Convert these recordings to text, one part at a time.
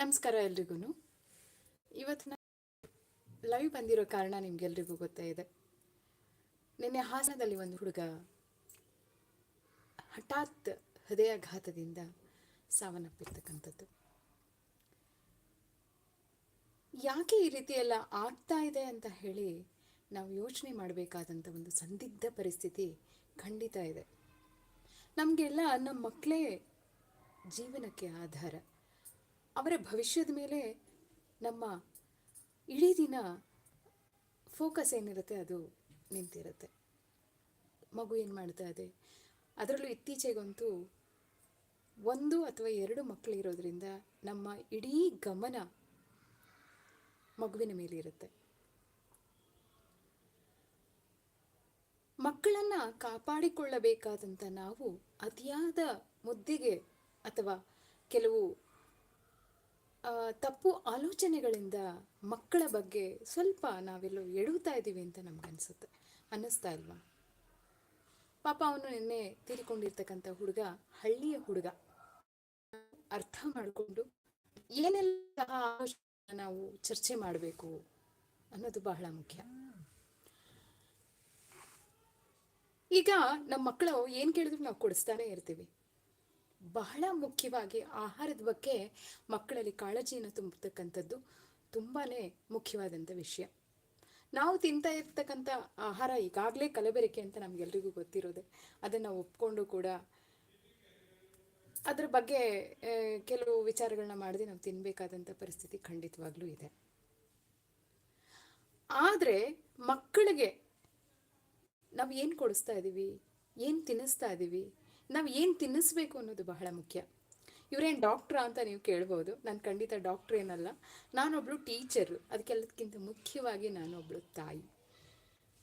ನಮಸ್ಕಾರ ಎಲ್ರಿಗೂ ನಾನು ಲೈವ್ ಬಂದಿರೋ ಕಾರಣ ನಿಮ್ಗೆಲ್ರಿಗೂ ಗೊತ್ತೇ ಇದೆ. ನಿನ್ನೆ ಹಾಸನದಲ್ಲಿ ಒಂದು ಹುಡುಗ ಹಠಾತ್ ಹೃದಯಾಘಾತದಿಂದ ಸಾವನ್ನಪ್ಪಿರ್ತಕ್ಕಂಥದ್ದು. ಯಾಕೆ ಈ ರೀತಿಯೆಲ್ಲ ಆಗ್ತಾ ಇದೆ ಅಂತ ಹೇಳಿ ನಾವು ಯೋಚನೆ ಮಾಡಬೇಕಾದಂಥ ಒಂದು ಸಂದಿಗ್ಧ ಪರಿಸ್ಥಿತಿ ಖಂಡಿತ ಇದೆ. ನಮಗೆಲ್ಲ ನಮ್ಮ ಮಕ್ಕಳೇ ಜೀವನಕ್ಕೆ ಆಧಾರ. ಅವರ ಭವಿಷ್ಯದ ಮೇಲೆ ನಮ್ಮ ಇಡೀ ದಿನ ಫೋಕಸ್ ಏನಿರುತ್ತೆ ಅದು ನಿಂತಿರುತ್ತೆ. ಮಗು ಏನು ಮಾಡ್ತಾ ಇದೆ? ಅದರಲ್ಲೂ ಇತ್ತೀಚೆಗಂತೂ ಒಂದು ಅಥವಾ ಎರಡು ಮಕ್ಕಳು ಇರೋದ್ರಿಂದ ನಮ್ಮ ಇಡೀ ಗಮನ ಮಗುವಿನ ಮೇಲೆ ಇರುತ್ತೆ. ಮಕ್ಕಳನ್ನು ಕಾಪಾಡಿಕೊಳ್ಳಬೇಕಾದಂಥ ನಾವು ಅತಿಯಾದ ಮುದ್ದಿಗೆ ಅಥವಾ ಕೆಲವು ತಪ್ಪು ಆಲೋಚನೆಗಳಿಂದ ಮಕ್ಕಳ ಬಗ್ಗೆ ಸ್ವಲ್ಪ ನಾವೆಲ್ಲೋ ಎಡುತ್ತಾ ಇದ್ದೀವಿ ಅಂತ ನಮ್ಗನ್ಸುತ್ತೆ. ಅನ್ನಿಸ್ತಾ ಇಲ್ವಾ? ಪಾಪ ಅವನು ನಿನ್ನೆ ತೀರಿಕೊಂಡಿರ್ತಕ್ಕಂಥ ಹುಡುಗ, ಹಳ್ಳಿಯ ಹುಡುಗ. ಅರ್ಥ ಮಾಡಿಕೊಂಡು ಏನೆಲ್ಲ ನಾವು ಚರ್ಚೆ ಮಾಡಬೇಕು ಅನ್ನೋದು ಬಹಳ ಮುಖ್ಯ. ಈಗ ನಮ್ಮ ಮಕ್ಕಳು ಏನು ಕೇಳಿದ್ರು ನಾವು ಕೊಡಿಸ್ತಾನೆ ಇರ್ತೀವಿ. ಬಹಳ ಮುಖ್ಯವಾಗಿ ಆಹಾರದ ಬಗ್ಗೆ ಮಕ್ಕಳಲ್ಲಿ ಕಾಳಜಿಯನ್ನು ತುಂಬತಕ್ಕಂಥದ್ದು ತುಂಬಾ ಮುಖ್ಯವಾದಂಥ ವಿಷಯ. ನಾವು ತಿಂತಾ ಇರ್ತಕ್ಕಂಥ ಆಹಾರ ಈಗಾಗಲೇ ಕಲಬೆರಕೆ ಅಂತ ನಮಗೆಲ್ರಿಗೂ ಗೊತ್ತಿರೋದೆ. ಅದನ್ನು ಒಪ್ಕೊಂಡು ಕೂಡ ಅದ್ರ ಬಗ್ಗೆ ಕೆಲವು ವಿಚಾರಗಳನ್ನ ಮಾಡದೆ ನಾವು ತಿನ್ನಬೇಕಾದಂಥ ಪರಿಸ್ಥಿತಿ ಖಂಡಿತವಾಗ್ಲೂ ಇದೆ. ಆದರೆ ಮಕ್ಕಳಿಗೆ ನಾವು ಏನು ಕೊಡಿಸ್ತಾ ಇದ್ದೀವಿ ಏನು ತಿನ್ನಿಸ್ತಾ ಇದ್ದೀವಿ ನಾವು ಏನು ತಿನ್ನಿಸ್ಬೇಕು ಅನ್ನೋದು ಬಹಳ ಮುಖ್ಯ. ಇವರೇನು ಡಾಕ್ಟ್ರಾ ಅಂತ ನೀವು ಕೇಳ್ಬೋದು. ನಾನು ಖಂಡಿತ ಡಾಕ್ಟ್ರ್ ಏನಲ್ಲ. ನಾನೊಬ್ಳು ಟೀಚರು ಅದಕ್ಕೆಲ್ಲದಕ್ಕಿಂತ ಮುಖ್ಯವಾಗಿ ನಾನೊಬ್ಳು ತಾಯಿ.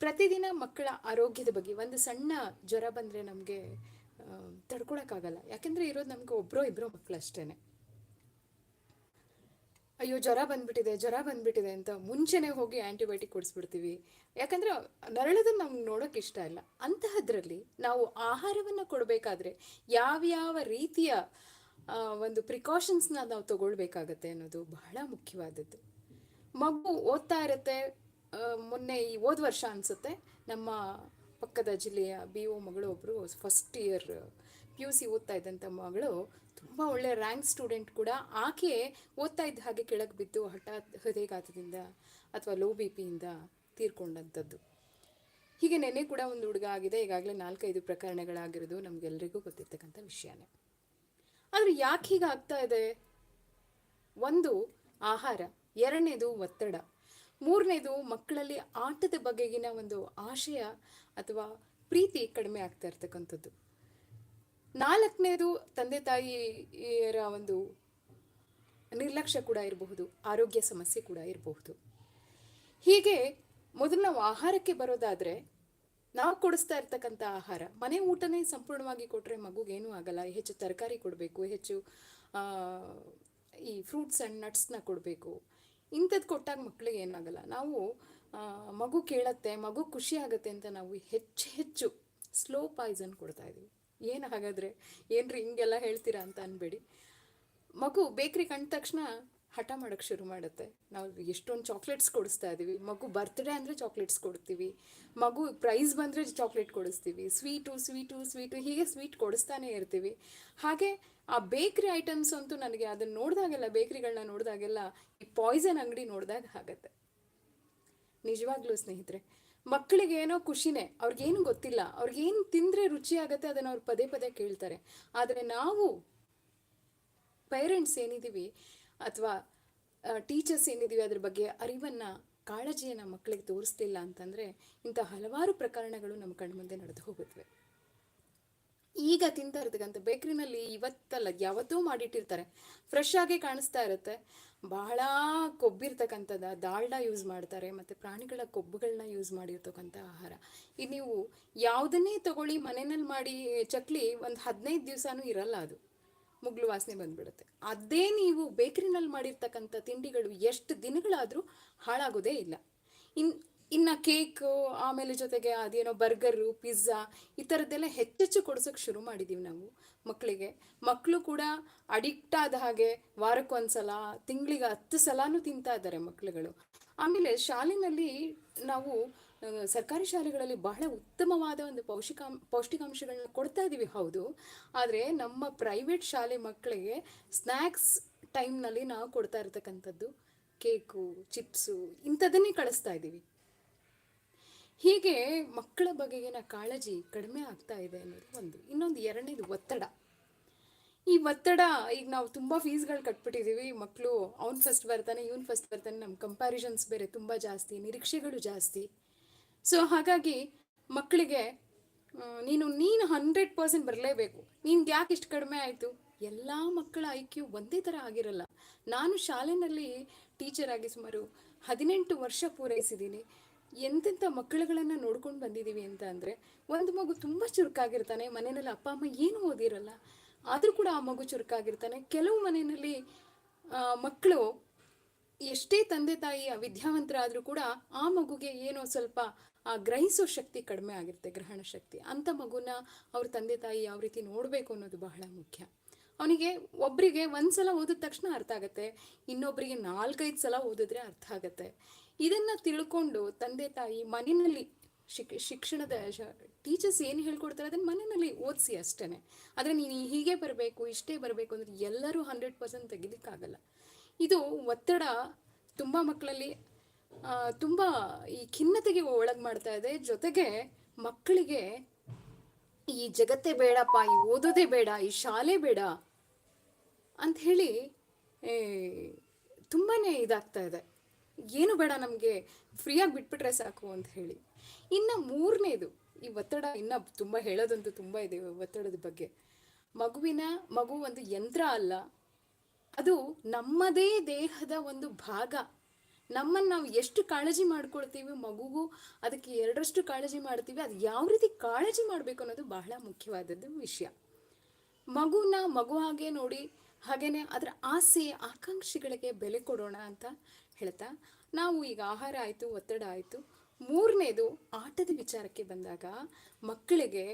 ಪ್ರತಿದಿನ ಮಕ್ಕಳ ಆರೋಗ್ಯದ ಬಗ್ಗೆ ಒಂದು ಸಣ್ಣ ಜ್ವರ ಬಂದರೆ ನಮಗೆ ತಡ್ಕೊಳಕ್ಕಾಗಲ್ಲ. ಯಾಕೆಂದರೆ ಇರೋದು ನಮಗೆ ಒಬ್ಬರೋ ಇಬ್ಬರೋ ಮಕ್ಕಳು ಅಷ್ಟೇ ಅಯ್ಯೋ ಜ್ವರ ಬಂದ್ಬಿಟ್ಟಿದೆ ಜ್ವರ ಬಂದ್ಬಿಟ್ಟಿದೆ ಅಂತ ಮುಂಚೆನೇ ಹೋಗಿ ಆ್ಯಂಟಿಬಯೋಟಿಕ್ ಕೊಡಿಸ್ಬಿಡ್ತೀವಿ. ಯಾಕಂದ್ರೆ ನರಳೋದನ್ನ ನಮ್ಗೆ ನೋಡೋಕೆ ಇಷ್ಟ ಇಲ್ಲ. ಅಂತಹದ್ರಲ್ಲಿ ನಾವು ಆಹಾರವನ್ನು ಕೊಡಬೇಕಾದ್ರೆ ಯಾವ್ಯಾವ ರೀತಿಯ ಆ, ಒಂದು ಪ್ರಿಕಾಷನ್ಸ್ನ ನಾವು ತಗೊಳ್ಬೇಕಾಗತ್ತೆ ಅನ್ನೋದು ಬಹಳ ಮುಖ್ಯವಾದದ್ದು. ಮಗು ಓದ್ತಾ ಇರುತ್ತೆ ಮೊನ್ನೆ ಈ ಹೋದ ವರ್ಷ ಅನಿಸುತ್ತೆ. ನಮ್ಮ ಪಕ್ಕದ ಜಿಲ್ಲೆಯ ಬಿ ಒ ಮಗಳು ಒಬ್ಬರು first year P U C ಓದ್ತಾ ಇದ್ದಂಥ ಮಗಳು ತುಂಬ ಒಳ್ಳೆ ರ್ಯಾಂಕ್ ಸ್ಟೂಡೆಂಟ್ ಕೂಡ ಆಕೆ ಓದ್ತಾ ಇದ್ದ ಹಾಗೆ ಕೆಳಗೆ ಬಿದ್ದು ಹಠಾತ್ ಹೃದಯಘಾತದಿಂದ ಅಥವಾ ಲೋ ಬಿ ಪಿಯಿಂದ ತೀರ್ಕೊಂಡಂಥದ್ದು. ಹೀಗೆ ನೆನೆ ಕೂಡ ಒಂದು ಹುಡುಗ ಆಗಿದೆ, ಈಗಾಗಲೇ ನಾಲ್ಕೈದು ಪ್ರಕರಣಗಳಾಗಿರೋದು ನಮಗೆಲ್ಲರಿಗೂ ಗೊತ್ತಿರ್ತಕ್ಕಂಥ ವಿಷಯನೇ. ಆದರೆ ಯಾಕೆ ಹೀಗೆ ಆಗ್ತಾ ಇದೆ? ಒಂದು, ಆಹಾರ. ಎರಡನೇದು, ಒತ್ತಡ. ಮೂರನೇದು, ಮಕ್ಕಳಲ್ಲಿ ಆಟದ ಬಗೆಗಿನ ಒಂದು ಆಶಯ ಅಥವಾ ಪ್ರೀತಿ ಕಡಿಮೆ ಆಗ್ತಾ ಇರ್ತಕ್ಕಂಥದ್ದು. ನಾಲ್ಕನೇದು ತಂದೆ ತಾಯಿಯರ ಒಂದು ನಿರ್ಲಕ್ಷ್ಯ ಕೂಡ ಇರಬಹುದು, ಆರೋಗ್ಯ ಸಮಸ್ಯೆ ಕೂಡ ಇರಬಹುದು. ಹೀಗೆ ಮೊದಲು ನಾವು ಆಹಾರಕ್ಕೆ ಬರೋದಾದರೆ ನಾವು ಕೊಡಿಸ್ತಾ ಇರ್ತಕ್ಕಂಥ ಆಹಾರ, ಮನೆ ಊಟನೇ ಸಂಪೂರ್ಣವಾಗಿ ಕೊಟ್ಟರೆ ಮಗುಗೇನೂ ಆಗಲ್ಲ, ಹೆಚ್ಚು ತರಕಾರಿ ಕೊಡಬೇಕು, ಹೆಚ್ಚು ಈ ಫ್ರೂಟ್ಸ್ ಆ್ಯಂಡ್ ನಟ್ಸ್ನ ಕೊಡಬೇಕು. ಇಂಥದ್ದು ಕೊಟ್ಟಾಗ ಮಕ್ಕಳಿಗೆ ಏನಾಗಲ್ಲ. ನಾವು ಮಗು ಕೇಳತ್ತೆ, ಮಗು ಖುಷಿ ಆಗುತ್ತೆ ಅಂತ ನಾವು ಹೆಚ್ಚು ಹೆಚ್ಚು ಸ್ಲೋ ಪಾಯ್ಸನ್ ಕೊಡ್ತಾ ಇದೀವಿ. ಏನು ಹಾಗಾದರೆ ಏನ್ರಿ ಹಿಂಗೆಲ್ಲ ಹೇಳ್ತೀರಾ ಅಂತ ಅನ್ಬೇಡಿ. ಮಗು ಬೇಕ್ರಿ ಕಂಡ ತಕ್ಷಣ ಹಠ ಮಾಡೋಕ್ಕೆ ಶುರು ಮಾಡುತ್ತೆ. ನಾವು ಎಷ್ಟೊಂದು ಚಾಕ್ಲೇಟ್ಸ್ ಕೊಡಿಸ್ತಾ ಇದ್ದೀವಿ ಮಗು ಬರ್ತ್ಡೇ ಅಂದರೆ ಚಾಕ್ಲೇಟ್ಸ್ ಕೊಡ್ತೀವಿ. ಮಗು ಪ್ರೈಸ್ ಬಂದರೆ ಚಾಕ್ಲೇಟ್ ಕೊಡಿಸ್ತೀವಿ. ಸ್ವೀಟು ಸ್ವೀಟು ಸ್ವೀಟು ಹೀಗೆ ಸ್ವೀಟ್ ಕೊಡಿಸ್ತಾನೆ ಇರ್ತೀವಿ. ಹಾಗೆ ಆ ಬೇಕ್ರಿ ಐಟಮ್ಸ್ ಅಂತೂ ನನಗೆ ಅದನ್ನು ನೋಡಿದಾಗೆಲ್ಲ ಬೇಕ್ರಿಗಳನ್ನ ನೋಡಿದಾಗೆಲ್ಲ ಈ ಪಾಯ್ಸನ್ ಅಂಗಡಿ ನೋಡಿದಾಗ ಆಗತ್ತೆ. ನಿಜವಾಗ್ಲೂ ಸ್ನೇಹಿತರೆ ಮಕ್ಕಳಿಗೆ ಏನೋ ಖುಷಿನೇ, ಅವ್ರಿಗೇನು ಗೊತ್ತಿಲ್ಲ, ಅವ್ರಿಗೇನು ತಿಂದರೆ ರುಚಿ ಆಗುತ್ತೆ ಅದನ್ನು ಅವ್ರು ಪದೇ ಪದೇ ಕೇಳ್ತಾರೆ. ಆದರೆ ನಾವು ಪೇರೆಂಟ್ಸ್ ಏನಿದ್ದೀವಿ ಅಥವಾ ಟೀಚರ್ಸ್ ಏನಿದ್ದೀವಿ ಅದ್ರ ಬಗ್ಗೆ ಅರಿವನ್ನು ಕಾಳಜಿಯನ್ನು ಮಕ್ಕಳಿಗೆ ತೋರಿಸ್ತಿಲ್ಲ ಅಂತಂದರೆ ಇಂಥ ಹಲವಾರು ಪ್ರಕರಣಗಳು ನಮ್ಮ ಕಣ್ಮುಂದೆ ನಡೆದು ಹೋಗುತ್ತವೆ. ಈಗ ತಿಂತಾ ಇರ್ತಕ್ಕಂಥ ಬೇಕ್ರಿನಲ್ಲಿ ಇವತ್ತಲ್ಲ, ಯಾವತ್ತೂ ಮಾಡಿಟ್ಟಿರ್ತಾರೆ. ಫ್ರೆಶ್ ಆಗಿ ಕಾಣಿಸ್ತಾ ಇರುತ್ತೆ. ಬಹಳ ಕೊಬ್ಬಿರ್ತಕ್ಕಂಥದ್ದು ದಾಲ್ಡಾ ಯೂಸ್ ಮಾಡ್ತಾರೆ ಮತ್ತು ಪ್ರಾಣಿಗಳ ಕೊಬ್ಬುಗಳನ್ನ ಯೂಸ್ ಮಾಡಿರ್ತಕ್ಕಂಥ ಆಹಾರ. ಇದು ನೀವು ಯಾವುದನ್ನೇ ತಗೊಳ್ಳಿ ಮನೆಯಲ್ಲಿ ಮಾಡಿ ಚಕ್ಲಿ ಒಂದು ಹದಿನೈದು ದಿವಸನೂ ಇರಲ್ಲ ಅದು. ಮುಗ್ಲು ವಾಸನೆ ಬಂದ್ಬಿಡುತ್ತೆ. ಅದೇ ನೀವು ಬೇಕ್ರಿನಲ್ಲಿ ಮಾಡಿರ್ತಕ್ಕಂಥ ತಿಂಡಿಗಳು ಎಷ್ಟು ದಿನಗಳಾದರೂ ಹಾಳಾಗೋದೇ ಇಲ್ಲ. ಇನ್ ಇನ್ನು ಕೇಕು, ಆಮೇಲೆ ಜೊತೆಗೆ ಅದೇನೋ ಬರ್ಗರು ಪಿಜ್ಜಾ ಈ ಥರದ್ದೆಲ್ಲ ಹೆಚ್ಚೆಚ್ಚು ಕೊಡ್ಸೋಕ್ಕೆ ಶುರು ಮಾಡಿದ್ದೀವಿ ನಾವು ಮಕ್ಕಳಿಗೆ ಮಕ್ಕಳು ಕೂಡ ಅಡಿಕ್ಟ್ ಆದ ಹಾಗೆ ವಾರಕ್ಕೊಂದ್ಸಲ ತಿಂಗಳಿಗೆ ಹತ್ತು ಸಲನೂ ತಿಂತಾ ಇದ್ದಾರೆ ಮಕ್ಕಳುಗಳು ಆಮೇಲೆ ಶಾಲೆಯಲ್ಲಿ ನಾವು ಸರ್ಕಾರಿ ಶಾಲೆಗಳಲ್ಲಿ ಬಹಳ ಉತ್ತಮವಾದ ಒಂದು ಪೌಷ್ಟಿಕಾಂ ಪೌಷ್ಟಿಕಾಂಶಗಳನ್ನ ಕೊಡ್ತಾ ಇದ್ದೀವಿ ಹೌದು. ಆದರೆ ನಮ್ಮ ಪ್ರೈವೇಟ್ ಶಾಲೆ ಮಕ್ಕಳಿಗೆ ಸ್ನ್ಯಾಕ್ಸ್ ಟೈಮ್ನಲ್ಲಿ ನಾವು ಕೊಡ್ತಾ ಇರ್ತಕ್ಕಂಥದ್ದು, ಕೇಕು ಚಿಪ್ಸು ಇಂಥದ್ದನ್ನೇ ಕಳಿಸ್ತಾ ಇದ್ದೀವಿ ಹೀಗೆ ಮಕ್ಕಳ ಬಗೆಗಿನ ಕಾಳಜಿ ಕಡಿಮೆ ಆಗ್ತಾ ಇದೆ ಅನ್ನೋದು ಒಂದು. ಇನ್ನೊಂದು ಎರಡನೇದು ಒತ್ತಡ. ಈ ಒತ್ತಡ, ಈಗ ನಾವು ತುಂಬ ಫೀಸ್ಗಳು ಕಟ್ಬಿಟ್ಟಿದ್ದೀವಿ ಮಕ್ಕಳು ಅವ್ನು ಫಸ್ಟ್ ಬರ್ತಾನೆ, ಇವ್ನು ಫಸ್ಟ್ ಬರ್ತಾನೆ. ನಮ್ಮ ಕಂಪ್ಯಾರಿಸನ್ಸ್ ಬೇರೆ ತುಂಬ ಜಾಸ್ತಿ, ನಿರೀಕ್ಷೆಗಳು ಜಾಸ್ತಿ. ಸೊ ಹಾಗಾಗಿ ಮಕ್ಕಳಿಗೆ ನೀನು ನೀನು ಹಂಡ್ರೆಡ್ ಪರ್ಸೆಂಟ್ ಬರಲೇಬೇಕು. ನಿನ್ಗೆ ಯಾಕೆ ಇಷ್ಟು ಕಡಿಮೆ ಆಯಿತು? ಎಲ್ಲ ಮಕ್ಕಳ ಐ ಕ್ಯೂ ಒಂದೇ ಥರ ಆಗಿರಲ್ಲ. ನಾನು ಶಾಲೆಯಲ್ಲಿ ಟೀಚರ್ ಆಗಿ ಸುಮಾರು ಹದಿನೆಂಟು ವರ್ಷ ಪೂರೈಸಿದ್ದೀನಿ ಎಂತೆಂಥ ಮಕ್ಕಳುಗಳನ್ನು ನೋಡ್ಕೊಂಡು ಬಂದಿದ್ದೀವಿ ಅಂತ ಅಂದರೆ ಒಂದು ಮಗು ತುಂಬ ಚುರುಕಾಗಿರ್ತಾನೆ, ಮನೆಯಲ್ಲಿ ಅಪ್ಪ, ಅಮ್ಮ ಏನು ಓದಿರಲ್ಲ, ಆದರೂ ಕೂಡ ಆ ಮಗು ಚುರುಕಾಗಿರ್ತಾನೆ. ಕೆಲವು ಮನೆಯಲ್ಲಿ ಮಕ್ಕಳು ಎಷ್ಟೇ ತಂದೆ ತಾಯಿ ವಿದ್ಯಾವಂತರಾದರೂ ಕೂಡ ಆ ಮಗುಗೆ ಏನೋ ಸ್ವಲ್ಪ, ಆ, ಗ್ರಹಿಸೋ ಶಕ್ತಿ ಕಡಿಮೆ ಆಗಿರುತ್ತೆ, ಗ್ರಹಣ ಶಕ್ತಿ. ಅಂಥ ಮಗುನ ಅವ್ರ ತಂದೆ ತಾಯಿ ಯಾವ ರೀತಿ ನೋಡಬೇಕು ಅನ್ನೋದು ಬಹಳ ಮುಖ್ಯ. ಅವನಿಗೆ ಒಬ್ಬರಿಗೆ ಒಂದ್ಸಲ ಓದಿದ ತಕ್ಷಣ ಅರ್ಥ ಆಗುತ್ತೆ ಇನ್ನೊಬ್ಬರಿಗೆ ನಾಲ್ಕೈದು ಸಲ ಓದಿದ್ರೆ ಅರ್ಥ ಆಗುತ್ತೆ. ಇದನ್ನು ತಿಳ್ಕೊಂಡು ತಂದೆ ತಾಯಿ ಮನೆಯಲ್ಲಿ ಶಿಕ್, ಶಿಕ್ಷಣದ ಟೀಚರ್ಸ್ ಏನು ಹೇಳ್ಕೊಡ್ತಾರೆ ಅದನ್ನು ಮನೆಯಲ್ಲಿ ಓದಿಸಿ ಅಷ್ಟೇ ಆದರೆ ನೀನು ಹೀಗೆ ಬರಬೇಕು, ಇಷ್ಟೇ ಬರಬೇಕು ಅಂದರೆ ಎಲ್ಲರೂ ಹಂಡ್ರೆಡ್ ಪರ್ಸೆಂಟ್ ತೆಗಿಲಿಕ್ಕಾಗಲ್ಲ. ಇದು ಒತ್ತಡ ತುಂಬ ಮಕ್ಕಳಲ್ಲಿ ತುಂಬ ಈ ಖಿನ್ನತೆಗೆ ಒಳಗೆ ಮಾಡ್ತಾ ಇದೆ. ಜೊತೆಗೆ ಮಕ್ಕಳಿಗೆ ಈ ಜಗತ್ತೇ ಬೇಡಪ್ಪ, ಈ ಓದೋದೇ ಬೇಡ, ಈ ಶಾಲೆ ಬೇಡ ಅಂತ ಹೇಳಿ ತುಂಬಾ ಇದಾಗ್ತಾ ಇದೆ. ಏನು ಬೇಡ ನಮಗೆ, ಫ್ರೀಯಾಗಿ ಬಿಟ್ಬಿಟ್ರೆ ಸಾಕು ಅಂತ ಹೇಳಿ. ಇನ್ನು ಮೂರನೇದು, ಈ ಒತ್ತಡ ಇನ್ನು ತುಂಬ ಹೇಳೋದಂತೂ ತುಂಬ ಇದೆ ಒತ್ತಡದ ಬಗ್ಗೆ. ಮಗುವಿನ, ಮಗು ಒಂದು ಯಂತ್ರ ಅಲ್ಲ, ಅದು ನಮ್ಮದೇ ದೇಹದ ಒಂದು ಭಾಗ. ನಮ್ಮನ್ನು ನಾವು ಎಷ್ಟು ಕಾಳಜಿ ಮಾಡ್ಕೊಳ್ತೀವಿ ಮಗುಗೂ ಅದಕ್ಕೆ ಎರಡರಷ್ಟು ಕಾಳಜಿ ಮಾಡ್ತೀವಿ, ಅದು ಯಾವ ರೀತಿ ಕಾಳಜಿ ಮಾಡಬೇಕು ಅನ್ನೋದು ಬಹಳ ಮುಖ್ಯವಾದದ್ದು ವಿಷಯ. ಮಗುನ ಮಗು ಹಾಗೆ ನೋಡಿ, ಹಾಗೇನೆ ಅದರ ಆಸೆ, ಆಕಾಂಕ್ಷೆಗಳಿಗೆ ಬೆಲೆ ಕೊಡೋಣ ಅಂತ ಹೇಳ್ತಾ, ನಾವು ಈಗ ಆಹಾರ ಆಯಿತು, ಒತ್ತಡ ಆಯಿತು, ಮೂರನೇದು ಆಟದ ವಿಚಾರಕ್ಕೆ ಬಂದಾಗ ಮಕ್ಕಳಿಗೆ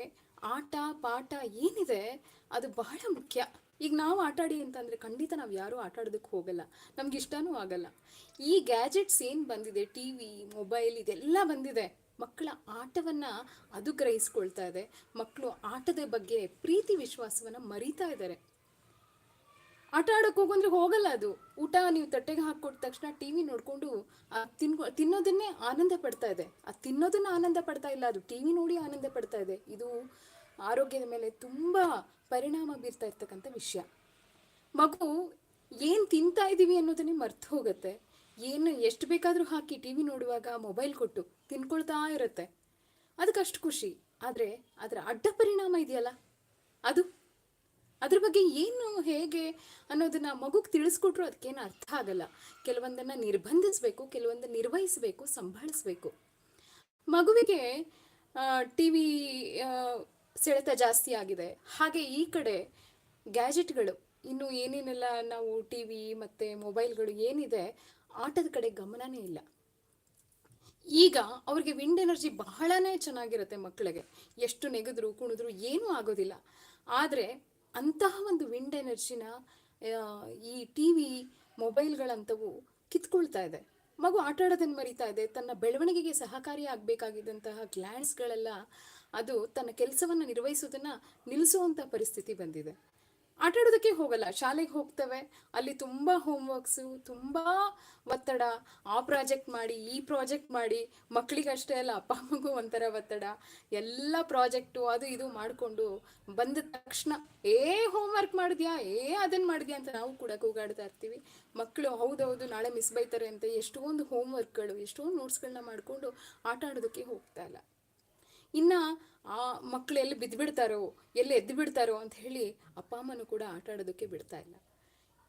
ಆಟ, ಪಾಠ ಏನಿದೆ ಅದು ಬಹಳ ಮುಖ್ಯ. ಈಗ ನಾವು ಆಟಾಡಿ ಅಂತಂದ್ರೆ ಖಂಡಿತ ನಾವು ಯಾರೂ ಆಟ ಆಡೋದಕ್ಕೆ ಹೋಗಲ್ಲ. ನಮ್ಗೆ ಇಷ್ಟನೂ ಆಗಲ್ಲ. ಈ ಗ್ಯಾಜೆಟ್ಸ್ ಏನು ಬಂದಿದೆ? ಟಿ ವಿ, ಮೊಬೈಲ್ ಇದೆಲ್ಲ ಬಂದಿದೆ. ಮಕ್ಕಳ ಆಟವನ್ನು ಅದು ಗ್ರಹಿಸ್ಕೊಳ್ತಾ ಇದೆ. ಮಕ್ಕಳು ಆಟದ ಬಗ್ಗೆ ಪ್ರೀತಿ ವಿಶ್ವಾಸವನ್ನು ಮರೀತಾ ಇದ್ದಾರೆ ಆಟ ಆಡೋಕೆ ಹೋಗಂದ್ರೆ ಹೋಗಲ್ಲ ಅದು. ಊಟ ನೀವು ತಟ್ಟೆಗೆ ಹಾಕ್ಕೊಟ್ಟ ತಕ್ಷಣ ಟಿ ವಿ ನೋಡಿಕೊಂಡು ತಿನ್ಕೊ, ತಿನ್ನೋದನ್ನೇ ಆನಂದ ಪಡ್ತಾ ಇದೆ. ಆ, ತಿನ್ನೋದನ್ನ ಆನಂದ ಪಡ್ತಾ ಇಲ್ಲ ಅದು. ಟಿ ವಿ ನೋಡಿ ಆನಂದ ಪಡ್ತಾ ಇದೆ. ಇದು ಆರೋಗ್ಯದ ಮೇಲೆ ತುಂಬ ಪರಿಣಾಮ ಬೀರ್ತಾ ಇರ್ತಕ್ಕಂಥ ವಿಷಯ. ಮಗು ಏನು ತಿಂತಾ ಇದ್ದೀವಿ ಅನ್ನೋದನ್ನೇ ಮರ್ತು ಹೋಗುತ್ತೆ. ಏನು ಎಷ್ಟು ಬೇಕಾದರೂ ಹಾಕಿ ಟಿ ವಿ ನೋಡುವಾಗ ಮೊಬೈಲ್ ಕೊಟ್ಟು ತಿನ್ಕೊಳ್ತಾ ಇರುತ್ತೆ. ಅದಕ್ಕಷ್ಟು ಖುಷಿ. ಆದರೆ ಅದರ ಅಡ್ಡ ಪರಿಣಾಮ ಇದೆಯಲ್ಲ? ಅದು? ಅದ್ರ ಬಗ್ಗೆ ಏನು ಹೇಗೆ ಅನ್ನೋದನ್ನ ಮಗುಗೆ ತಿಳಿಸ್ಕೊಟ್ರು ಅದಕ್ಕೇನು ಅರ್ಥ ಆಗಲ್ಲ. ಕೆಲವೊಂದನ್ನು ನಿರ್ಬಂಧಿಸಬೇಕು ಕೆಲವೊಂದನ್ನು ನಿರ್ವಹಿಸಬೇಕು, ಸಂಭಾಳಿಸ್ಬೇಕು. ಮಗುವಿಗೆ ಟಿ ವಿ ಸೆಳೆತ ಜಾಸ್ತಿ ಆಗಿದೆ. ಹಾಗೆ ಈ ಕಡೆ ಗ್ಯಾಜೆಟ್ಗಳು, ಇನ್ನು ಏನೇನೆಲ್ಲ ನಾವು ಟಿ ವಿ ಮತ್ತು ಮೊಬೈಲ್ಗಳು ಏನಿದೆ, ಆಟದ ಕಡೆ ಗಮನನೇ ಇಲ್ಲ. ಈಗ ಅವ್ರಿಗೆ ವಿಂಡ್ ಎನರ್ಜಿ ಬಹಳನೇ ಚೆನ್ನಾಗಿರುತ್ತೆ ಮಕ್ಕಳಿಗೆ. ಎಷ್ಟು ನೆಗೆದ್ರು, ಕುಣಿದ್ರು ಏನೂ ಆಗೋದಿಲ್ಲ. ಆದರೆ ಅಂತಹ ಒಂದು ವಿಂಡ್ ಎನರ್ಜಿನ ಈ ಟಿ ವಿ ಮೊಬೈಲ್ಗಳಂಥವು ಕಿತ್ಕೊಳ್ತಾ ಇದೆ. ಮಗು ಆಟ ಆಡೋದನ್ನು ಮರಿತಾ ಇದೆ. ತನ್ನ ಬೆಳವಣಿಗೆಗೆ ಸಹಕಾರಿ ಆಗಬೇಕಾಗಿದ್ದಂತಹ ಗ್ಲ್ಯಾಂಡ್ಸ್ಗಳೆಲ್ಲ ಅದು ತನ್ನ ಕೆಲಸವನ್ನು ನಿರ್ವಹಿಸೋದನ್ನು ನಿಲ್ಲಿಸುವಂಥ ಪರಿಸ್ಥಿತಿ ಬಂದಿದೆ. ಆಟಾಡೋದಕ್ಕೆ ಹೋಗಲ್ಲ, ಶಾಲೆಗೆ ಹೋಗ್ತವೆ. ಅಲ್ಲಿ ತುಂಬ ಹೋಮ್ವರ್ಕ್ಸು ತುಂಬ ಒತ್ತಡ. ಆ ಪ್ರಾಜೆಕ್ಟ್ ಮಾಡಿ, ಈ ಪ್ರಾಜೆಕ್ಟ್ ಮಾಡಿ. ಮಕ್ಕಳಿಗಷ್ಟೇ ಅಲ್ಲ, ಅಪ್ಪ, ಅಮ್ಮಗೂ ಒಂಥರ ಒತ್ತಡ. ಎಲ್ಲ ಪ್ರಾಜೆಕ್ಟು ಅದು ಇದು ಮಾಡಿಕೊಂಡು ಬಂದ ತಕ್ಷಣ, ಏ ಹೋಮ್ವರ್ಕ್ ಮಾಡಿದ್ಯಾ? ಏ ಅದನ್ನು ಮಾಡಿದ್ಯಾ? ಅಂತ ನಾವು ಕೂಡ ಕೂಗಾಡ್ತಾ ಇರ್ತೀವಿ. ಮಕ್ಕಳು ಹೌದೌದು, ನಾಳೆ ಮಿಸ್ ಬೈತಾರೆ ಅಂತ ಎಷ್ಟೊಂದು ಹೋಮ್ವರ್ಕ್ಗಳು ಎಷ್ಟೊಂದು ನೋಟ್ಸ್ಗಳನ್ನ ಮಾಡಿಕೊಂಡು ಆಟ ಆಡೋದಕ್ಕೆ ಹೋಗ್ತಾ ಇಲ್ಲ. ಇನ್ನು ಆ ಮಕ್ಕಳು ಎಲ್ಲಿ ಬಿದ್ದು ಬಿಡ್ತಾರೋ ಎಲ್ಲಿ ಎದ್ದು ಬಿಡ್ತಾರೋ ಅಂತ ಹೇಳಿ ಅಪ್ಪ ಅಮ್ಮನೂ ಕೂಡ ಆಟ ಆಡೋದಕ್ಕೆ ಬಿಡ್ತಾ ಇಲ್ಲ.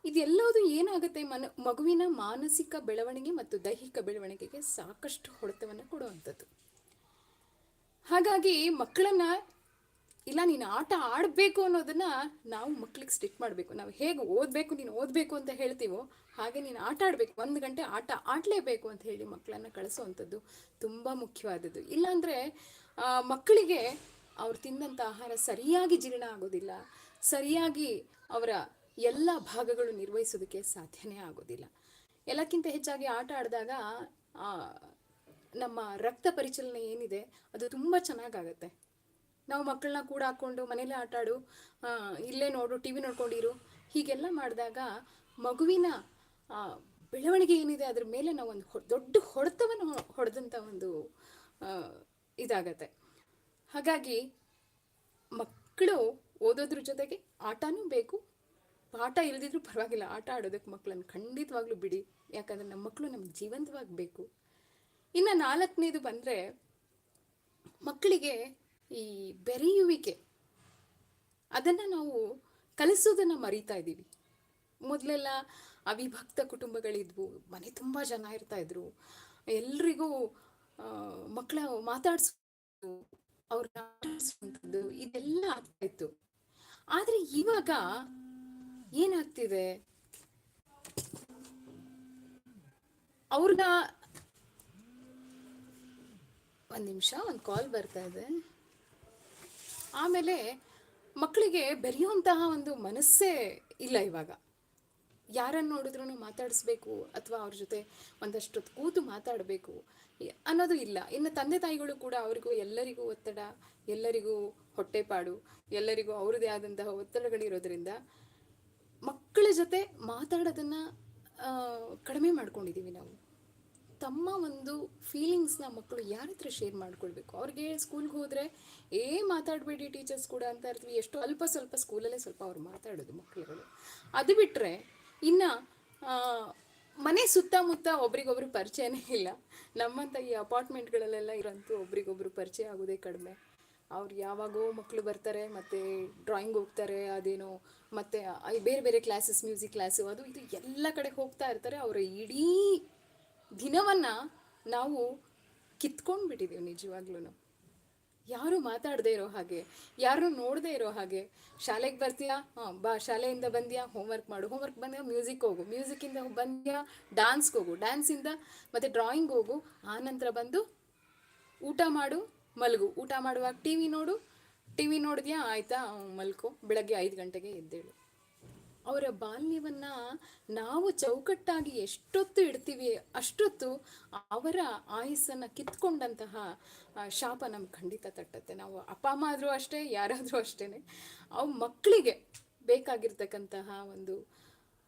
ಇದೆಲ್ಲದು ಏನಾಗುತ್ತೆ? ಮನ, ಮಗುವಿನ ಮಾನಸಿಕ ಬೆಳವಣಿಗೆ ಮತ್ತು ದೈಹಿಕ ಬೆಳವಣಿಗೆಗೆ ಸಾಕಷ್ಟು ಹೊಡೆತವನ್ನು ಕೊಡುವಂಥದ್ದು. ಹಾಗಾಗಿ ಮಕ್ಕಳನ್ನ, ಇಲ್ಲ ನೀನು ಆಟ ಆಡಬೇಕು ಅನ್ನೋದನ್ನ ನಾವು ಮಕ್ಳಿಗೆ ಸ್ಟಿಕ್ ಮಾಡಬೇಕು. ನಾವು ಹೇಗೆ ಓದಬೇಕು, ನೀನು ಓದಬೇಕು ಅಂತ ಹೇಳ್ತೀವೋ, ಹಾಗೆ ನೀನು ಆಟ ಆಡಬೇಕು. ಒಂದು ಗಂಟೆ ಆಟ ಆಡಲೇಬೇಕು ಅಂತ ಹೇಳಿ ಮಕ್ಕಳನ್ನ ಕಳಿಸೋವಂಥದ್ದು ತುಂಬ ಮುಖ್ಯವಾದದ್ದು. ಇಲ್ಲಾಂದರೆ ಮಕ್ಕಳಿಗೆ ಅವ್ರು ತಿಂದಂಥ ಆಹಾರ ಸರಿಯಾಗಿ ಜೀರ್ಣ ಆಗೋದಿಲ್ಲ. ಸರಿಯಾಗಿ ಅವರ ಎಲ್ಲ ಭಾಗಗಳು ನಿರ್ವಹಿಸೋದಕ್ಕೆ ಸಾಧ್ಯನೇ ಆಗೋದಿಲ್ಲ. ಎಲ್ಲಕ್ಕಿಂತ ಹೆಚ್ಚಾಗಿ ಆಟ ಆಡಿದಾಗ ನಮ್ಮ ರಕ್ತ ಪರಿಚಲನೆ ಏನಿದೆ, ಅದು ತುಂಬ ಚೆನ್ನಾಗಾಗತ್ತೆ. ನಾವು ಮಕ್ಕಳನ್ನ ಕೂಡ ಹಾಕ್ಕೊಂಡು ಮನೇಲೇ ಆಟಾಡು ಇಲ್ಲೇ ನೋಡು, ಟಿ ವಿ ನೋಡ್ಕೊಂಡಿರು. ಹೀಗೆಲ್ಲ ಮಾಡಿದಾಗ ಮಗುವಿನ ಬೆಳವಣಿಗೆ ಏನಿದೆ ಅದ್ರ ಮೇಲೆ ನಾವು ಒಂದು ದೊಡ್ಡ ಹೊಡೆತವನ್ನು ಹೊಡೆದಂಥ ಒಂದು ಇದಾಗತ್ತೆ. ಹಾಗಾಗಿ ಮಕ್ಕಳು ಓದೋದ್ರ ಜೊತೆಗೆ ಆಟನೂ ಬೇಕು. ಪಾಠ ಇಲ್ದಿದ್ರೂ ಪರವಾಗಿಲ್ಲ, ಆಟ ಆಡೋದಕ್ಕೆ ಮಕ್ಕಳನ್ನು ಖಂಡಿತವಾಗ್ಲೂ ಬಿಡಿ. ಯಾಕಂದರೆ ನಮ್ಮ ಮಕ್ಕಳು ನಮ್ಗೆ ಜೀವಂತವಾಗಿ ಬೇಕು. ಇನ್ನು ನಾಲ್ಕನೇದು ಬಂದರೆ ಮಕ್ಕಳಿಗೆ ಈ ಬೆರೆಯುವಿಕೆ, ಅದನ್ನು ನಾವು ಕಲಿಸೋದನ್ನು ಮರಿತಾ ಇದ್ದೀವಿ. ಮೊದಲೆಲ್ಲ ಅವಿಭಕ್ತ ಕುಟುಂಬಗಳಿದ್ವು, ಮನೆ ತುಂಬ ಜನ ಇರ್ತಾಯಿದ್ರು ಎಲ್ರಿಗೂ ಮಕ್ಕಳ ಮಾತಾಡ್ಸೋದು ಅವ್ರನ್ನ ಆಟಾಡಿಸುವಂಥದ್ದು ಇದೆಲ್ಲ ಆಗ್ತಾ ಇತ್ತು ಆದ್ರೆ ಇವಾಗ ಏನಾಗ್ತಿದೆ? ಅವ್ರನ್ನ ಒಂದ್ ನಿಮಿಷ, ಒಂದು ಕಾಲ್ ಬರ್ತಾ ಇದೆ. ಆಮೇಲೆ ಮಕ್ಕಳಿಗೆ ಬೆರೆಯುವಂತಹ ಒಂದು ಮನಸ್ಸೇ ಇಲ್ಲ ಇವಾಗ. ಯಾರನ್ನು ನೋಡಿದ್ರೂ ಮಾತಾಡಿಸ್ಬೇಕು ಅಥವಾ ಅವ್ರ ಜೊತೆ ಒಂದಷ್ಟು ಕೂತು ಮಾತಾಡಬೇಕು ಅನ್ನೋದು ಇಲ್ಲ. ಇನ್ನು ತಂದೆ ತಾಯಿಗಳು ಕೂಡ ಅವರಿಗೂ ಎಲ್ಲರಿಗೂ ಒತ್ತಡ, ಎಲ್ಲರಿಗೂ ಹೊಟ್ಟೆಪಾಡು, ಎಲ್ಲರಿಗೂ ಅವ್ರದ್ದೇ ಆದಂತಹ ಒತ್ತಡಗಳಿರೋದ್ರಿಂದ ಮಕ್ಕಳ ಜೊತೆ ಮಾತಾಡೋದನ್ನು ಕಡಿಮೆ ಮಾಡ್ಕೊಂಡಿದ್ದೀವಿ ನಾವು. ತಮ್ಮ ಒಂದು ಫೀಲಿಂಗ್ಸ್ನ ಮಕ್ಕಳು ಯಾರ ಹತ್ರ ಶೇರ್ ಮಾಡ್ಕೊಳ್ಬೇಕು? ಅವ್ರಿಗೆ ಸ್ಕೂಲ್ಗೆ ಹೋದರೆ ಏ ಮಾತಾಡಬೇಡಿ ಟೀಚರ್ಸ್ ಕೂಡ ಅಂತ ಇರ್ತೀವಿ. ಎಷ್ಟು ಅಲ್ಪ ಸ್ವಲ್ಪ ಸ್ಕೂಲಲ್ಲೇ ಸ್ವಲ್ಪ ಅವ್ರು ಮಾತಾಡೋದು ಮಕ್ಕಳುಗಳು. ಅದು ಬಿಟ್ಟರೆ ಇನ್ನು ಮನೆ ಸುತ್ತಮುತ್ತ ಒಬ್ರಿಗೊಬ್ರು ಪರಿಚಯನೇ ಇಲ್ಲ. ನಮ್ಮಂಥ ಈ ಅಪಾರ್ಟ್ಮೆಂಟ್ಗಳಲ್ಲೆಲ್ಲ ಇರಂತೂ ಒಬ್ರಿಗೊಬ್ರು ಪರಿಚಯ ಆಗೋದೇ ಕಡಿಮೆ. ಅವ್ರು ಯಾವಾಗೋ ಮಕ್ಕಳು ಬರ್ತಾರೆ, ಮತ್ತು ಡ್ರಾಯಿಂಗ್ ಹೋಗ್ತಾರೆ, ಅದೇನೋ, ಮತ್ತು ಬೇರೆ ಬೇರೆ ಕ್ಲಾಸಸ್, ಮ್ಯೂಸಿಕ್ ಕ್ಲಾಸು, ಅದು ಇದು ಎಲ್ಲ ಕಡೆ ಹೋಗ್ತಾ ಇರ್ತಾರೆ. ಅವರ ಇಡೀ ದಿನವನ್ನು ನಾವು ಕಿತ್ಕೊಂಡ್ಬಿಟ್ಟಿದ್ದೀವಿ ನಿಜವಾಗ್ಲೂ ಯಾರು ಮಾತಾಡದೇ ಇರೋ ಹಾಗೆ, ಯಾರು ನೋಡದೇ ಇರೋ ಹಾಗೆ. ಶಾಲೆಗೆ ಬರ್ತೀಯಾ? ಹಾಂ, ಬಾ, ಶಾಲೆಯಿಂದ ಬಂದ್ಯಾ? ಹೋಮ್ವರ್ಕ್ ಮಾಡು. ಹೋಮ್ವರ್ಕ್ ಬಂದಿಯಾ ಮ್ಯೂಸಿಕ್ ಹೋಗು. ಮ್ಯೂಸಿಕ್ಕಿಂದ ಬಂದ್ಯಾ? ಡ್ಯಾನ್ಸ್ಗೆ ಹೋಗು. ಡ್ಯಾನ್ಸಿಂದ ಮತ್ತು ಡ್ರಾಯಿಂಗ್ ಹೋಗು. ಆನಂತರ ಬಂದು ಊಟ ಮಾಡು, ಮಲಗು. ಊಟ ಮಾಡುವಾಗ ಟಿ ವಿ ನೋಡು. ಟಿ ವಿ ನೋಡಿದ್ಯಾ? ಆಯಿತಾ? ಮಲ್ಕೋ. ಬೆಳಗ್ಗೆ ಐದು ಗಂಟೆಗೆ ಎದ್ದೇಳು. ಅವರ ಬಾಲ್ಯವನ್ನು ನಾವು ಚೌಕಟ್ಟಾಗಿ ಎಷ್ಟೊತ್ತು ಇಡ್ತೀವಿ, ಅಷ್ಟೊತ್ತು ಅವರ ಆಯಸ್ಸನ್ನ ಕಿತ್ಕೊಂಡಂತಹ ಶಾಪ ನಮ್ಗೆ ಖಂಡಿತ ತಟ್ಟತ್ತೆ. ನಾವು ಅಪ್ಪ, ಅಮ್ಮ ಆದರೂ ಅಷ್ಟೇ, ಯಾರಾದರೂ ಅಷ್ಟೇ ಅವು ಮಕ್ಕಳಿಗೆ ಬೇಕಾಗಿರ್ತಕ್ಕಂತಹ ಒಂದು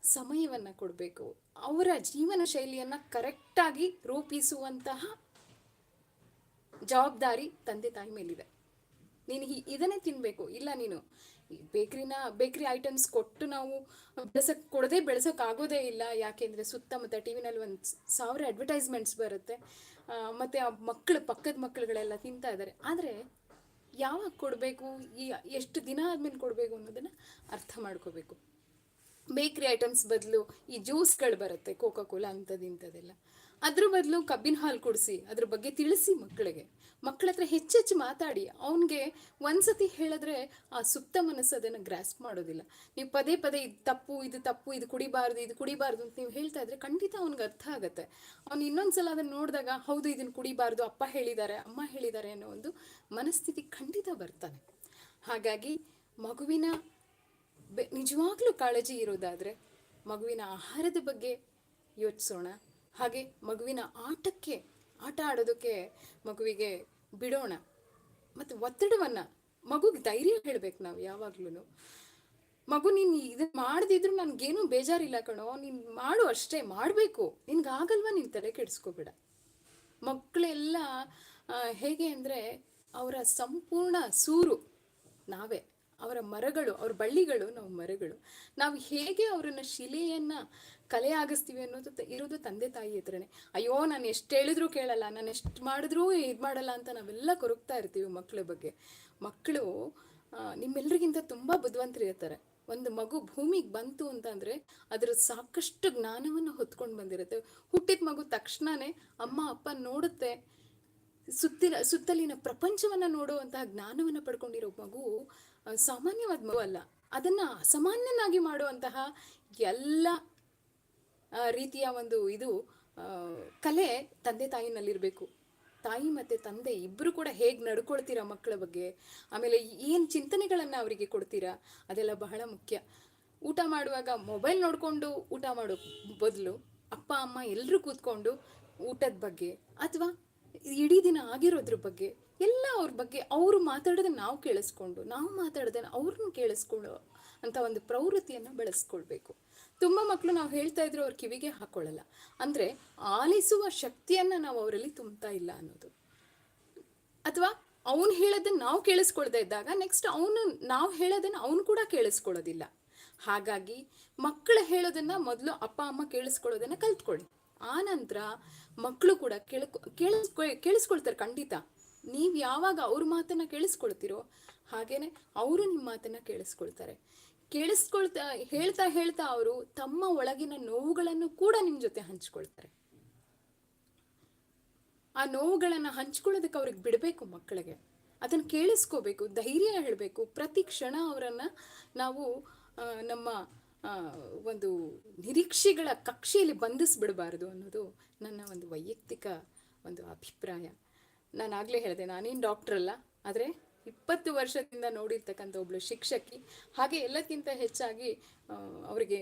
ಸಮಯವನ್ನು ಕೊಡಬೇಕು. ಅವರ ಜೀವನ ಶೈಲಿಯನ್ನು ಕರೆಕ್ಟಾಗಿ ರೂಪಿಸುವಂತಹ ಜವಾಬ್ದಾರಿ ತಂದೆ ತಾಯಿ ಮೇಲಿದೆ. ನೀನು ಇದನ್ನೇ ತಿನ್ನಬೇಕು ಇಲ್ಲ ನೀನು ಬೇಕ್ರಿನ, ಬೇಕ್ರಿ ಐಟಮ್ಸ್ ಕೊಟ್ಟು ನಾವು ಬೆಳೆಸಕ್, ಕೊಡದೆ ಆಗೋದೇ ಇಲ್ಲ. ಯಾಕೆಂದರೆ ಸುತ್ತಮುತ್ತ ಟಿ ವಿನಲ್ಲಿ ಒಂದು ಸಾವಿರ ಅಡ್ವರ್ಟೈಸ್ಮೆಂಟ್ಸ್ ಬರುತ್ತೆ. ಮತ್ತೆ ಆ ಮಕ್ಕಳು ಪಕ್ಕದ ಮಕ್ಕಳುಗಳೆಲ್ಲ ತಿಂತಾ ಇದ್ದಾರೆ ಆದರೆ ಯಾವಾಗ ಕೊಡಬೇಕು? ಈ ಎಷ್ಟು ದಿನ ಆದಮೇಲೆ ಕೊಡಬೇಕು ಅನ್ನೋದನ್ನು ಅರ್ಥ ಮಾಡ್ಕೋಬೇಕು. ಬೇಕ್ರಿ ಐಟಮ್ಸ್ ಬದಲು ಈ ಜ್ಯೂಸ್ಗಳು ಬರುತ್ತೆ ಕೋಕಾ ಕೋಲಾ ಅಂಥದ್ದು ಇಂಥದ್ದೆಲ್ಲ ಅದ್ರ ಬದಲು ಕಬ್ಬಿನ ಹಾಲು ಕುಡಿಸಿ, ಅದ್ರ ಬಗ್ಗೆ ತಿಳಿಸಿ ಮಕ್ಕಳಿಗೆ. ಮಕ್ಕಳ ಹತ್ರ ಹೆಚ್ಚೆಚ್ಚು ಮಾತಾಡಿ, ಅವನಿಗೆ ಒಂದ್ಸತಿ ಹೇಳಿದ್ರೆ ಆ ಸುಪ್ತ ಮನಸ್ಸು ಅದನ್ನು ಗ್ರಾಸ್ಪ್ ಮಾಡೋದಿಲ್ಲ. ನೀವು ಪದೇ ಪದೇ ಇದು ತಪ್ಪು ಇದು ತಪ್ಪು, ಇದು ಕುಡಿಬಾರ್ದು ಇದು ಕುಡಿಬಾರ್ದು ಅಂತ ನೀವು ಹೇಳ್ತಾ ಇದ್ರೆ ಖಂಡಿತ ಅವ್ನಿಗೆ ಅರ್ಥ ಆಗುತ್ತೆ. ಅವ್ನು ಇನ್ನೊಂದ್ಸಲ ಅದನ್ನು ನೋಡಿದಾಗ, ಹೌದು ಇದನ್ನು ಕುಡಿಬಾರ್ದು, ಅಪ್ಪ ಹೇಳಿದ್ದಾರೆ ಅಮ್ಮ ಹೇಳಿದ್ದಾರೆ ಅನ್ನೋ ಒಂದು ಮನಸ್ಥಿತಿ ಖಂಡಿತ ಬರ್ತಾನೆ. ಹಾಗಾಗಿ ಮಗುವಿನ ನಿಜವಾಗ್ಲೂ ಕಾಳಜಿ ಇರೋದಾದರೆ ಮಗುವಿನ ಆಹಾರದ ಬಗ್ಗೆ ಯೋಚಿಸೋಣ. ಹಾಗೆ ಮಗುವಿನ ಆಟಕ್ಕೆ, ಆಟ ಆಡೋದಕ್ಕೆ ಮಗುವಿಗೆ ಬಿಡೋಣ. ಮತ್ತು ಒತ್ತಡವನ್ನು ಮಗುಗೆ ಧೈರ್ಯ ಹೇಳಬೇಕು ನಾವು ಯಾವಾಗ್ಲೂ ಮಗು ನೀನು ಇದನ್ನು ಮಾಡದಿದ್ರು ನನಗೇನು ಬೇಜಾರಿಲ್ಲ ಕಣೋ. ನೀನು ಮಾಡು ಅಷ್ಟೇ, ಮಾಡಬೇಕು. ನಿನ್ಗಾಗಲ್ವಾ ನೀನು ತಲೆ ಕೆಡಿಸ್ಕೋಬೇಡ. ಮಕ್ಕಳೆಲ್ಲ ಹೇಗೆ ಅಂದರೆ ಅವರ ಸಂಪೂರ್ಣ ಸೂರು ನಾವೇ. ಅವರ ಮರಗಳು, ಅವ್ರ ಬಳ್ಳಿಗಳು, ನಾವು ಮರಗಳು. ನಾವು ಹೇಗೆ ಅವರನ್ನ ಶಿಲೆಯನ್ನು ಕಲೆ ಆಗಿಸ್ತೀವಿ ಅನ್ನೋದು ಇರೋದು ತಂದೆ ತಾಯಿ ಹತ್ರನೇ ಅಯ್ಯೋ, ನಾನು ಎಷ್ಟು ಹೇಳಿದ್ರು ಕೇಳಲ್ಲ, ನಾನು ಎಷ್ಟು ಮಾಡಿದ್ರೂ ಇದು ಮಾಡಲ್ಲ ಅಂತ ನಾವೆಲ್ಲ ಕೊರಗ್ತಾ ಇರ್ತೀವಿ ಮಕ್ಕಳ ಬಗ್ಗೆ. ಮಕ್ಕಳು ನಿಮ್ಮೆಲ್ಲರಿಗಿಂತ ತುಂಬ ಬುದ್ಧಿವಂತರಿರ್ತಾರೆ ಒಂದು ಮಗು ಭೂಮಿಗೆ ಬಂತು ಅಂತಂದರೆ ಅದರ ಸಾಕಷ್ಟು ಜ್ಞಾನವನ್ನು ಹೊತ್ಕೊಂಡು ಬಂದಿರುತ್ತೆ. ಹುಟ್ಟಿದ ಮಗು ತಕ್ಷಣವೇ ಅಮ್ಮ, ಅಪ್ಪ ನೋಡುತ್ತೆ. ಸುತ್ತಿನ, ಸುತ್ತಲಿನ ಪ್ರಪಂಚವನ್ನ ನೋಡುವಂತಹ ಜ್ಞಾನವನ್ನ ಪಡ್ಕೊಂಡಿರೋ ಮಗು ಸಾಮಾನ್ಯವಾದ ಮಗು ಅಲ್ಲ, ಅದನ್ನ ಅಸಾಮಾನ್ಯನಾಗಿ ಮಾಡುವಂತಹ ಎಲ್ಲ ರೀತಿಯ ಒಂದು ಇದು ಕಲೆ ತಂದೆ ತಾಯಿನಲ್ಲಿರಬೇಕು. ತಾಯಿ ಮತ್ತು ತಂದೆ ಇಬ್ಬರು ಕೂಡ ಹೇಗೆ ನಡ್ಕೊಳ್ತೀರಾ ಮಕ್ಕಳ ಬಗ್ಗೆ, ಆಮೇಲೆ ಏನು ಚಿಂತನೆಗಳನ್ನು ಅವರಿಗೆ ಕೊಡ್ತೀರಾ, ಅದೆಲ್ಲ ಬಹಳ ಮುಖ್ಯ. ಊಟ ಮಾಡುವಾಗ ಮೊಬೈಲ್ ನೋಡಿಕೊಂಡು ಊಟ ಮಾಡೋ ಬದಲು ಅಪ್ಪ, ಅಮ್ಮ ಎಲ್ಲರೂ ಕೂತ್ಕೊಂಡು ಊಟದ ಬಗ್ಗೆ ಅಥವಾ ಇಡೀ ದಿನ ಆಗಿರೋದ್ರ ಬಗ್ಗೆ, ಎಲ್ಲ ಅವ್ರ ಬಗ್ಗೆ ಅವರು ಮಾತಾಡೋದನ್ನ ನಾವು ಕೇಳಿಸ್ಕೊಂಡು, ನಾವು ಮಾತಾಡೋದನ್ನ ಅವ್ರನ್ನ ಕೇಳಿಸ್ಕೊಳ್ಳೋ ಅಂತ ಒಂದು ಪ್ರವೃತ್ತಿಯನ್ನು ಬೆಳೆಸ್ಕೊಳ್ಬೇಕು. ತುಂಬ ಮಕ್ಕಳು ನಾವು ಹೇಳ್ತಾ ಇದ್ರು ಅವ್ರ ಕಿವಿಗೆ ಹಾಕೊಳ್ಳಲ್ಲ. ಅಂದರೆ ಆಲಿಸುವ ಶಕ್ತಿಯನ್ನು ನಾವು ಅವರಲ್ಲಿ ತುಂಬ್ತಾ ಇಲ್ಲ ಅನ್ನೋದು. ಅಥವಾ ಅವನು ಹೇಳೋದನ್ನ ನಾವು ಕೇಳಿಸ್ಕೊಳ್ದೇ ಇದ್ದಾಗ ನೆಕ್ಸ್ಟ್ ಅವನು ನಾವು ಹೇಳೋದನ್ನ ಅವನು ಕೂಡ ಕೇಳಿಸ್ಕೊಳ್ಳೋದಿಲ್ಲ. ಹಾಗಾಗಿ ಮಕ್ಕಳು ಹೇಳೋದನ್ನ ಮೊದಲು ಅಪ್ಪ, ಅಮ್ಮ ಕೇಳಿಸ್ಕೊಳ್ಳೋದನ್ನ ಕಲ್ತ್ಕೊಳ್ಳಿ. ಆ ಮಕ್ಕಳು ಕೂಡ ಕೇಳಿಸ್ಕೊ, ಕೇಳಿಸ್ಕೊಳ್ತಾರೆ ಖಂಡಿತ. ನೀವು ಯಾವಾಗ ಅವ್ರ ಮಾತನ್ನ ಕೇಳಿಸ್ಕೊಳ್ತೀರೋ ಹಾಗೇನೆ ಅವರು ನಿಮ್ಮ ಮಾತನ್ನ ಕೇಳಿಸ್ಕೊಳ್ತಾರೆ. ಕೇಳಿಸ್ಕೊಳ್ತಾ, ಹೇಳ್ತಾ ಹೇಳ್ತಾ ಅವರು ತಮ್ಮ ಒಳಗಿನ ನೋವುಗಳನ್ನು ಕೂಡ ನಿಮ್ಮ ಜೊತೆ ಹಂಚ್ಕೊಳ್ತಾರೆ. ಆ ನೋವುಗಳನ್ನು ಹಂಚ್ಕೊಳ್ಳೋದಕ್ಕೆ ಅವ್ರಿಗೆ ಬಿಡಬೇಕು ಮಕ್ಕಳಿಗೆ. ಅದನ್ನ ಕೇಳಿಸ್ಕೋಬೇಕು, ಧೈರ್ಯ ಹೇಳಬೇಕು. ಪ್ರತಿ ಕ್ಷಣ ಅವರನ್ನು ನಾವು ನಮ್ಮ ಒಂದು ನಿರೀಕ್ಷೆಗಳ ಕಕ್ಷೆಯಲ್ಲಿ ಬಂಧಿಸ್ಬಿಡಬಾರ್ದು ಅನ್ನೋದು ನನ್ನ ಒಂದು ವೈಯಕ್ತಿಕ ಒಂದು ಅಭಿಪ್ರಾಯ. ನಾನು ಆಗಲೇ ಹೇಳಿದೆ, ನಾನೇನು ಡಾಕ್ಟ್ರ್ ಅಲ್ಲ, ಆದರೆ ಇಪ್ಪತ್ತು ವರ್ಷದಿಂದ ನೋಡಿರ್ತಕ್ಕಂಥ ಒಬ್ಳು ಶಿಕ್ಷಕಿ, ಹಾಗೆ ಎಲ್ಲಕ್ಕಿಂತ ಹೆಚ್ಚಾಗಿ ಅವರಿಗೆ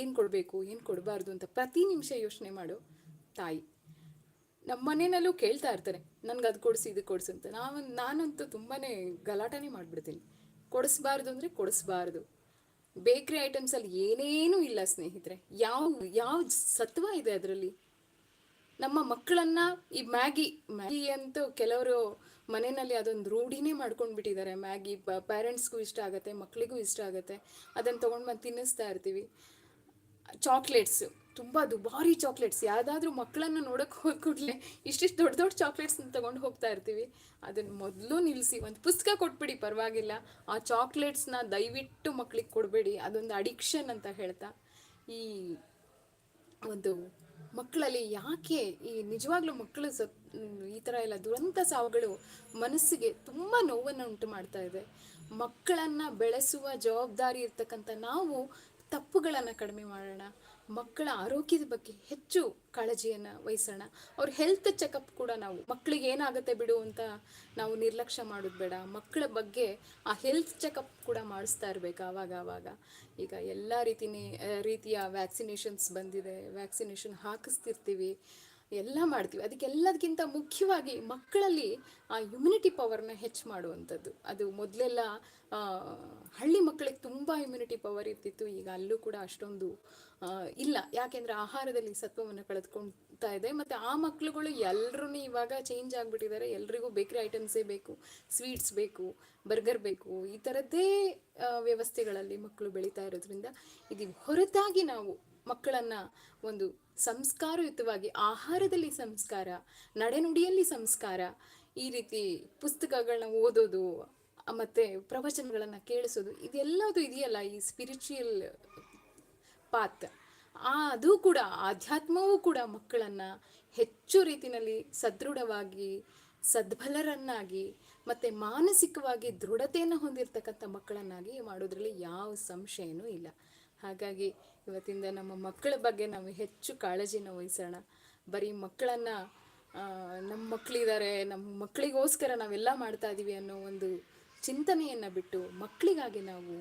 ಏನು ಕೊಡಬೇಕು, ಏನು ಕೊಡಬಾರ್ದು ಅಂತ ಪ್ರತಿ ನಿಮಿಷ ಯೋಚನೆ ಮಾಡು ತಾಯಿ. ನಮ್ಮ ಮನೆಯಲ್ಲೂ ಕೇಳ್ತಾ ಇರ್ತಾರೆ ನನಗೆ ಅದು ಕೊಡಿಸಿ, ಇದು ಕೊಡಿಸು ಅಂತ. ನಾವು ನಾನಂತೂ ತುಂಬಾ ಗಲಾಟನೆ ಮಾಡಿಬಿಡ್ತೀನಿ. ಕೊಡಿಸ್ಬಾರ್ದು ಅಂದರೆ ಕೊಡಿಸ್ಬಾರ್ದು. ಬೇಕ್ರಿ ಐಟಮ್ಸಲ್ಲಿ ಏನೇನೂ ಇಲ್ಲ ಸ್ನೇಹಿತರೆ. ಯಾವ ಯಾವ ಸತ್ವ ಇದೆ ಅದರಲ್ಲಿ? ನಮ್ಮ ಮಕ್ಕಳನ್ನ ಈ ಮ್ಯಾಗಿ ಮ್ಯಾಗಿ ಅಂತೂ ಕೆಲವರು ಮನೆಯಲ್ಲಿ ಅದೊಂದು ರೂಢಿನೇ ಮಾಡ್ಕೊಂಡು ಬಿಟ್ಟಿದ್ದಾರೆ ಮ್ಯಾಗಿ ಪೇರೆಂಟ್ಸ್ಗೂ ಇಷ್ಟ ಆಗುತ್ತೆ ಮಕ್ಕಳಿಗೂ ಇಷ್ಟ ಆಗುತ್ತೆ. ಅದನ್ನು ತೊಗೊಂಡು ಬಂದು ತಿನ್ನಿಸ್ತಾ ಇರ್ತೀವಿ. ಚಾಕ್ಲೇಟ್ಸ್ ತುಂಬ ದುಬಾರಿ ಚಾಕ್ಲೇಟ್ಸ್ ಯಾವುದಾದ್ರೂ ಮಕ್ಕಳನ್ನು ನೋಡೋಕೆ ಹೋದ ಕೂಡಲೇ ಇಷ್ಟಿಷ್ಟು ದೊಡ್ಡ ದೊಡ್ಡ ಚಾಕ್ಲೇಟ್ಸ್ನ ತಗೊಂಡು ಹೋಗ್ತಾ ಇರ್ತೀವಿ. ಅದನ್ನು ಮೊದಲು ನಿಲ್ಲಿಸಿ ಒಂದು ಪುಸ್ತಕ ಕೊಟ್ಬಿಡಿ ಪರವಾಗಿಲ್ಲ. ಆ ಚಾಕ್ಲೇಟ್ಸ್ನ ದಯವಿಟ್ಟು ಮಕ್ಕಳಿಗೆ ಕೊಡಬೇಡಿ, ಅದೊಂದು ಅಡಿಕ್ಷನ್ ಅಂತ ಹೇಳ್ತಾ. ಈ ಒಂದು ಮಕ್ಕಳಲ್ಲಿ ಯಾಕೆ ಈ ನಿಜವಾಗ್ಲೂ ಮಕ್ಕಳು ಸ ಈ ಥರ ಎಲ್ಲ ದುರಂತ ಸಾವುಗಳು ಮನಸ್ಸಿಗೆ ತುಂಬ ನೋವನ್ನು ಉಂಟು ಮಾಡ್ತಾ ಇದೆ. ಮಕ್ಕಳನ್ನು ಬೆಳೆಸುವ ಜವಾಬ್ದಾರಿ ಇರ್ತಕ್ಕಂಥ ನಾವು ತಪ್ಪುಗಳನ್ನು ಕಡಿಮೆ ಮಾಡೋಣ. ಮಕ್ಕಳ ಆರೋಗ್ಯದ ಬಗ್ಗೆ ಹೆಚ್ಚು ಕಾಳಜಿಯನ್ನು ವಹಿಸೋಣ. ಅವ್ರ ಹೆಲ್ತ್ ಚೆಕಪ್ ಕೂಡ ನಾವು ಮಕ್ಕಳಿಗೆ ಏನಾಗುತ್ತೆ ಬಿಡು ಅಂತ ನಾವು ನಿರ್ಲಕ್ಷ್ಯ ಮಾಡೋದು ಬೇಡ. ಮಕ್ಕಳ ಬಗ್ಗೆ ಆ ಹೆಲ್ತ್ ಚೆಕಪ್ ಕೂಡ ಮಾಡಿಸ್ತಾ ಇರಬೇಕು ಆವಾಗ ಆವಾಗ. ಈಗ ಎಲ್ಲ ರೀತಿನೇ ರೀತಿಯ ವ್ಯಾಕ್ಸಿನೇಷನ್ಸ್ ಬಂದಿದೆ. ವ್ಯಾಕ್ಸಿನೇಷನ್ ಹಾಕಿಸ್ತಿರ್ತೀವಿ. ಎಲ್ಲ ಮಾಡ್ತೀವಿ. ಅದಕ್ಕೆಲ್ಲದಕ್ಕಿಂತ ಮುಖ್ಯವಾಗಿ ಮಕ್ಕಳಲ್ಲಿ ಆ ಇಮ್ಯುನಿಟಿ ಪವರ್ನ ಹೆಚ್ಚು ಮಾಡುವಂಥದ್ದು. ಅದು ಮೊದಲೆಲ್ಲ ಹಳ್ಳಿ ಮಕ್ಕಳಿಗೆ ತುಂಬ ಇಮ್ಯುನಿಟಿ ಪವರ್ ಇರ್ತಿತ್ತು. ಈಗ ಅಲ್ಲೂ ಕೂಡ ಅಷ್ಟೊಂದು ಇಲ್ಲ. ಯಾಕೆಂದರೆ ಆಹಾರದಲ್ಲಿ ಸತ್ವವನ್ನು ಕಳೆದುಕೊಳ್ತಾ ಇದೆ. ಮತ್ತು ಆ ಮಕ್ಕಳುಗಳು ಎಲ್ಲರೂ ಇವಾಗ ಚೇಂಜ್ ಆಗಿಬಿಟ್ಟಿದ್ದಾರೆ. ಎಲ್ರಿಗೂ ಬೇಕ್ರಿ ಐಟಮ್ಸೇ ಬೇಕು ಸ್ವೀಟ್ಸ್ ಬೇಕು ಬರ್ಗರ್ ಬೇಕು. ಈ ಥರದ್ದೇ ವ್ಯವಸ್ಥೆಗಳಲ್ಲಿ ಮಕ್ಕಳು ಬೆಳೀತಾ ಇರೋದ್ರಿಂದ ಇದು ಹೊರತಾಗಿ ನಾವು ಮಕ್ಕಳನ್ನು ಒಂದು ಸಂಸ್ಕಾರಯುತವಾಗಿ, ಆಹಾರದಲ್ಲಿ ಸಂಸ್ಕಾರ, ನಡೆನುಡಿಯಲ್ಲಿ ಸಂಸ್ಕಾರ, ಈ ರೀತಿ ಪುಸ್ತಕಗಳನ್ನ ಓದೋದು, ಮತ್ತು ಪ್ರವಚನಗಳನ್ನು ಕೇಳಿಸೋದು, ಇದೆಲ್ಲದು ಇದೆಯಲ್ಲ ಈ ಸ್ಪಿರಿಚುಯಲ್ ಪಾತ್ ಆ, ಅದು ಕೂಡ, ಆಧ್ಯಾತ್ಮವೂ ಕೂಡ ಮಕ್ಕಳನ್ನು ಹೆಚ್ಚು ರೀತಿಯಲ್ಲಿ ಸದೃಢವಾಗಿ, ಸದ್ಬಲರನ್ನಾಗಿ, ಮತ್ತು ಮಾನಸಿಕವಾಗಿ ದೃಢತೆಯನ್ನು ಹೊಂದಿರತಕ್ಕಂಥ ಮಕ್ಕಳನ್ನಾಗಿ ಮಾಡೋದ್ರಲ್ಲಿ ಯಾವ ಸಂಶಯನೂ ಇಲ್ಲ. ಹಾಗಾಗಿ ಇವತ್ತಿಂದ ನಮ್ಮ ಮಕ್ಕಳ ಬಗ್ಗೆ ನಾವು ಹೆಚ್ಚು ಕಾಳಜಿನ ವಹಿಸೋಣ. ಬರೀ ಮಕ್ಕಳನ್ನು ನಮ್ಮ ಮಕ್ಕಳಿದ್ದಾರೆ ನಮ್ಮ ಮಕ್ಕಳಿಗೋಸ್ಕರ ನಾವೆಲ್ಲ ಮಾಡ್ತಾ ಇದ್ದೀವಿ ಅನ್ನೋ ಒಂದು ಚಿಂತನೆಯನ್ನು ಬಿಟ್ಟು ಮಕ್ಕಳಿಗಾಗಿ ನಾವು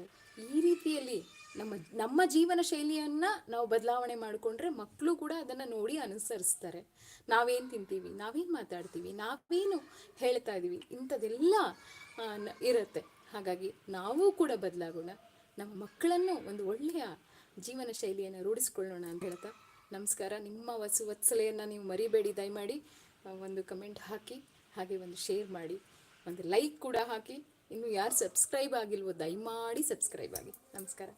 ಈ ರೀತಿಯಲ್ಲಿ ನಮ್ಮ ನಮ್ಮ ಜೀವನ ಶೈಲಿಯನ್ನು ನಾವು ಬದಲಾವಣೆ ಮಾಡಿಕೊಂಡ್ರೆ ಮಕ್ಕಳು ಕೂಡ ಅದನ್ನು ನೋಡಿ ಅನುಸರಿಸ್ತಾರೆ. ನಾವೇನು ತಿಂತೀವಿ? ನಾವೇನು ಮಾತಾಡ್ತೀವಿ? ನಾವೇನು ಹೇಳ್ತಾ ಇದ್ದೀವಿ ಇಂಥದ್ದೆಲ್ಲ ಇರುತ್ತೆ. ಹಾಗಾಗಿ ನಾವು ಕೂಡ ಬದಲಾಗೋಣ. ನಮ್ಮ ಮಕ್ಕಳನ್ನು ಒಂದು ಒಳ್ಳೆಯ ಜೀವನ ಶೈಲಿಯನ್ನು ರೂಢಿಸ್ಕೊಳ್ಳೋಣ ಅಂತ ಹೇಳ್ತಾ ನಮಸ್ಕಾರ. ನಿಮ್ಮ ವಸು ವತ್ಸಲೆಯನ್ನು ನೀವು ಮರಿಬೇಡಿ. ದಯಮಾಡಿ ಒಂದು ಕಮೆಂಟ್ ಹಾಕಿ, ಹಾಗೆ ಒಂದು ಶೇರ್ ಮಾಡಿ, ಒಂದು ಲೈಕ್ ಕೂಡ ಹಾಕಿ. ಇನ್ನು ಯಾರು ಸಬ್ಸ್ಕ್ರೈಬ್ ಆಗಿಲ್ವೋ, ದಯಮಾಡಿ ಸಬ್ಸ್ಕ್ರೈಬ್ ಆಗಿ. ನಮಸ್ಕಾರ.